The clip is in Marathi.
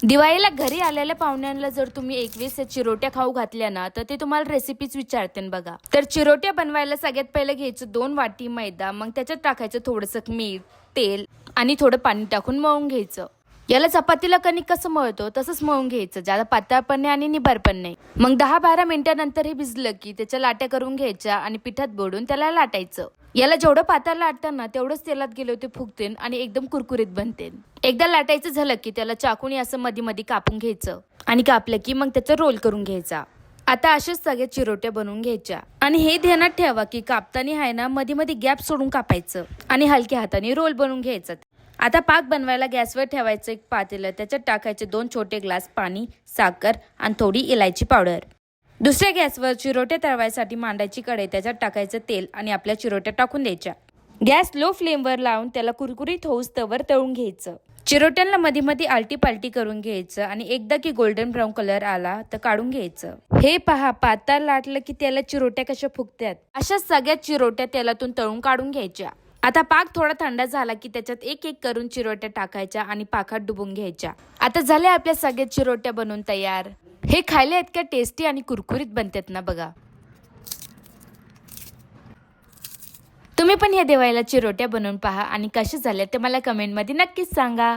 दिवाळीला घरी आलेल्या पाहुण्यांना जर तुम्ही एकवीस चिरोट्या खाऊ घातल्या ना तर ते तुम्हाला रेसिपीच विचारते बघा. तर चिरोट्या बनवायला सगळ्यात पहिलं घ्यायचं दोन वाटी मैदा मग त्याच्यात टाकायचं थोडंसं मीठ तेल आणि थोडं पाणी टाकून मळून घ्यायचं. याला चपातीला कणिक कसं मळतो तसंच मळून घ्यायचं. ज्यादा पातळ पण नाही आणि निबार पण नाही. मग दहा बारा मिनिटानंतर हे भिजलं की त्याच्या लाट्या करून घ्यायच्या आणि पिठात बोडून त्याला लाटायचं. याला जेवढं पातळ लाटताना तेवढंच तेलात गेले होते फुगते आणि एकदम कुरकुरीत बनते एकदा लाटायचं झालं की त्याला चाकूने असं मध्ये मध्ये कापून घ्यायचं आणि कापलं की मग त्याचा रोल करून घ्यायचा. आता अशाच सगळ्या चिरोट्या बनवून घ्यायच्या. आणि हे ध्यानात ठेवा की कापताना आहे ना मध्ये मध्ये गॅप सोडून कापायचं आणि हलक्या हाताने रोल बनवून घ्यायचं. आता पाक बनवायला गॅसवर ठेवायचं एक पातेलं त्याच्यात टाकायचे दोन छोटे ग्लास पाणी साखर आणि थोडी इलायची पावडर. दुसऱ्या गॅसवर चिरोटे तळवायसाठी मांडायची कढई त्याच्यात टाकायचं तेल आणि आपल्या चिरोट्या टाकून द्यायच्या. गॅस लो फ्लेमवर लावून त्याला कुरकुरीत होऊस तवर तळून घ्यायचं. चिरोट्यांना मध्ये मध्ये आलटी पालटी करून घ्यायचं आणि एकदा की गोल्डन ब्राऊन कलर आला तर काढून घ्यायचं. हे पहा पाताळ लाटलं की त्याला चिरोट्या कशा फुगत्यात? अशा सगळ्या चिरोट्या तेलातून तळून काढून घ्यायच्या. आता पाक थोडा थंड झाला की त्याच्यात एक एक करून चिरोट्या टाकायच्या आणि पाकात डुबून घ्यायच्या. आता झाल्या आपल्या सगळ्या चिरोट्या बनवून तयार. हे खायला इतक्या टेस्टी आणि कुरकुरीत बनतात ना बघा. तुम्ही पण या देवायलाची चिरोट्या बनवून पहा आणि कशा झाल्या ते मला कमेंटमध्ये नक्कीच सांगा.